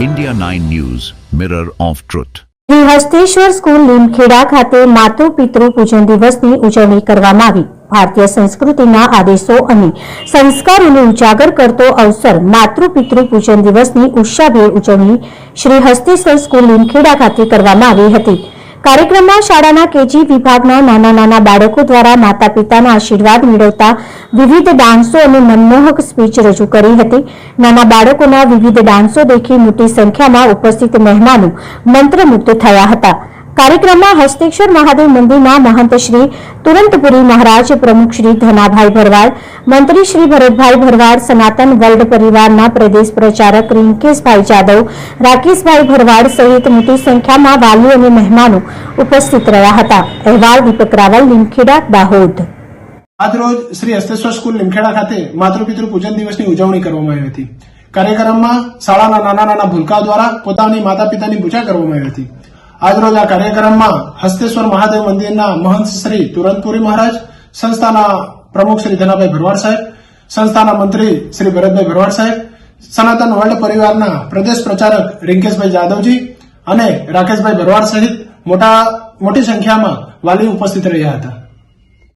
India 9 News, Mirror of Truth. Shri Hasteshwar school Limkheda ખાતે માતૃ પિતૃ પૂજન દિવસની ઉજવણી કરવામાં આવી ભારતીય સંસ્કૃતિના આદેશો અને સંસ્કારોને ઉજાગર કરતો અવસર માતૃ પિતૃ પૂજન દિવસની ઉત્સાહભેર ઉજવણી શ્રી હસ્તેશ્વર સ્કૂલ લીમખેડા ખાતે કરવામાં આવી હતી કાર્યક્રમમાં શાળાના કેજી વિભાગના નાના નાના બાળકો દ્વારા માતા પિતાના આશીર્વાદ મેળવતા વિવિધ ડાન્સો અને મનમોહક સ્પીચ રજૂ કરી હતી. નાના બાળકોના વિવિધ ડાન્સો દેખી મોટી સંખ્યામાં ઉપસ્થિત મહેમાનો મંત્રમુગ્ધ થયા હતા. કાર્યક્રમમાં હસ્તેશ્વર મહાદેવ મંદિરના મહંત શ્રી તુરંતપુરી મહારાજ, પ્રમુખ શ્રી ધનાભાઈ ભરવાડ, મંત્રી શ્રી ભરતભાઈ ભરવાડ, સનાતન વર્લ્ડ પરિવારના પ્રદેશ પ્રચારક રિંકેશભાઈ જાદવ, રાકેશભાઈ ભરવાડ સહિત મોટી સંખ્યામાં વાલીઓ અને મહેમાનો ઉપસ્થિત રહ્યા હતા. અહેવાલ દીપક રાવલ, લીમખેડા, દાહોદ. આજરોજ શ્રી હસ્તેશ્વર સ્કૂલ લીમખેડા ખાતે માતૃપિતૃ પૂજન દિવસની ઉજવણી કરવામાં આવી હતી. કાર્યક્રમમાં શાળાના નાના નાના ભૂલકા દ્વારા પોતાની માતા પિતાની પૂજા કરવામાં આવી હતી. આજરોજ આ કાર્યક્રમમાં હસ્તેશ્વર મહાદેવ મંદિરના મહંત શ્રી તુરંતપુરી મહારાજ, સંસ્થાના પ્રમુખ શ્રી ધનાભાઈ ભરવાડ સાહેબ, સંસ્થાના મંત્રી શ્રી ભરતભાઈ ભરવાડ સાહેબ, સનાતન વર્લ્ડ પરિવારના પ્રદેશ પ્રચારક રિંકેશભાઈ જાદવજી અને રાકેશભાઈ ભરવાડ સહિત મોટા, મોટી સંખ્યામાં વાલી ઉપસ્થિત રહ્યા હતા.